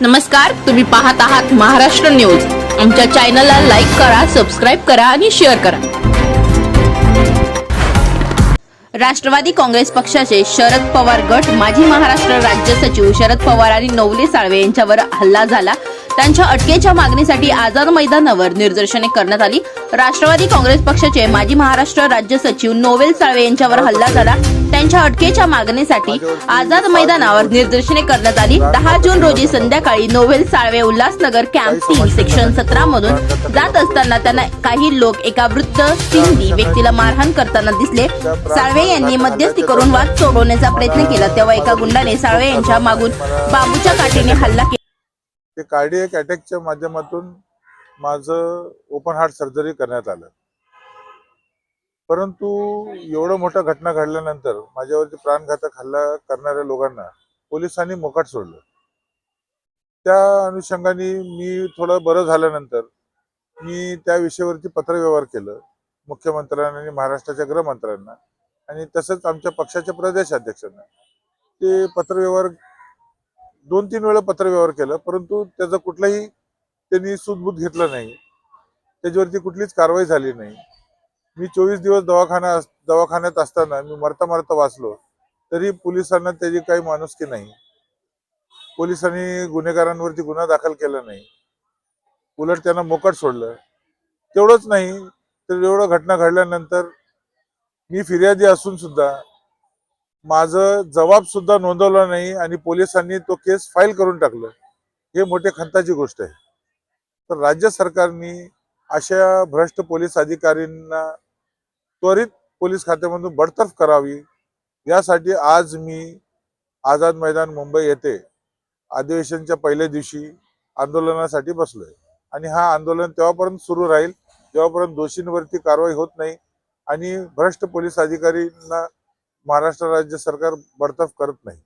नमस्कार तुम्ही पाहत आहात महाराष्ट्र न्यूज. आमच्या चॅनलला लाईक करा सबस्क्राईब करा आणि शेअर करा. राष्ट्रवादी काँग्रेस पक्षाचे शरद पवार गट माजी महाराष्ट्र राज्य सचिव शरद पवार आणि नवले साळवे यांच्यावर हल्ला झाला. त्यांच्या अटकेच्या मागणीसाठी आझाद मैदानावर निदर्शने करण्यात आली. राष्ट्रवादी काँग्रेस पक्षाचे माजी महाराष्ट्र राज्य सचिव नोवेल साळवे यांच्यावर हल्ला झाला. त्यांच्या अटकेच्या मागणीसाठी आझाद मैदानावर निदर्शने करण्यात आली. दहा जून रोजी संध्याकाळी नोवेल साळवे उल्हासनगर कॅम्प तीन सेक्शन सतरा मधून जात असताना त्यांना काही लोक एका वृद्ध सिंधी व्यक्तीला मारहाण करताना दिसले. साळवे यांनी मध्यस्थी करून वाद सोडवण्याचा प्रयत्न केला. तेव्हा एका गुंडाने साळवे यांच्या मागून बांबूच्या काठीने हल्ला केला. ते कार्डियक अटॅकच्या माध्यमातून माझं ओपन हार्ट सर्जरी करण्यात आलं. परंतु एवढं मोठा घटना घडल्यानंतर माझ्यावरती प्राणघातक हल्ला करणाऱ्या लोकांना पोलिसांनी मोकाट सोडलं. त्या अनुषंगाने मी थोडं बरं झाल्यानंतर मी त्या विषयावरती पत्रव्यवहार केलं. मुख्यमंत्र्यांना आणि महाराष्ट्राच्या गृहमंत्र्यांना आणि तसंच आमच्या पक्षाच्या प्रदेशाध्यक्षांना ते पत्रव्यवहार दोन तीन वेळा पत्रव्यवहार केलं परंतु त्याचं कुठलाही त्यांनी सुदबूत घेतलं नाही. त्याच्यावरती कुठलीच कारवाई झाली नाही. मी चोवीस दिवस दवाखाना दवाखान्यात असताना मी मरता मरता वाचलो. तरी पोलिसांना त्याची काही माणुसकी नाही. पोलिसांनी गुन्हेगारांवरती गुन्हा दाखल केला नाही. उलट त्यांना मोकट सोडलं. तेवढंच नाही तर एवढं घटना घडल्यानंतर मी फिर्यादी असून सुद्धा माझं जबाब सुद्धा नोंदवला नाही आणि पोलिसांनी तो केस फाईल करून टाकलं. हे मोठे खंताची गोष्ट आहे. तर राज्य सरकारने अशा भ्रष्ट पोलीस अधिकाऱ्यांना त्वरित पोलीस खात्यामधून बडतर्फ करावी. यासाठी आज मी आझाद मैदान मुंबई येथे अधिवेशनच्या पहिल्या दिवशी आंदोलनासाठी बसलोय. आणि हा आंदोलन तेव्हापर्यंत सुरू राहील तेव्हापर्यंत दोषींवरती कारवाई होत नाही आणि भ्रष्ट पोलीस अधिकाऱ्यांना महाराष्ट्र राज्य सरकार बडतर्फ करत नाही.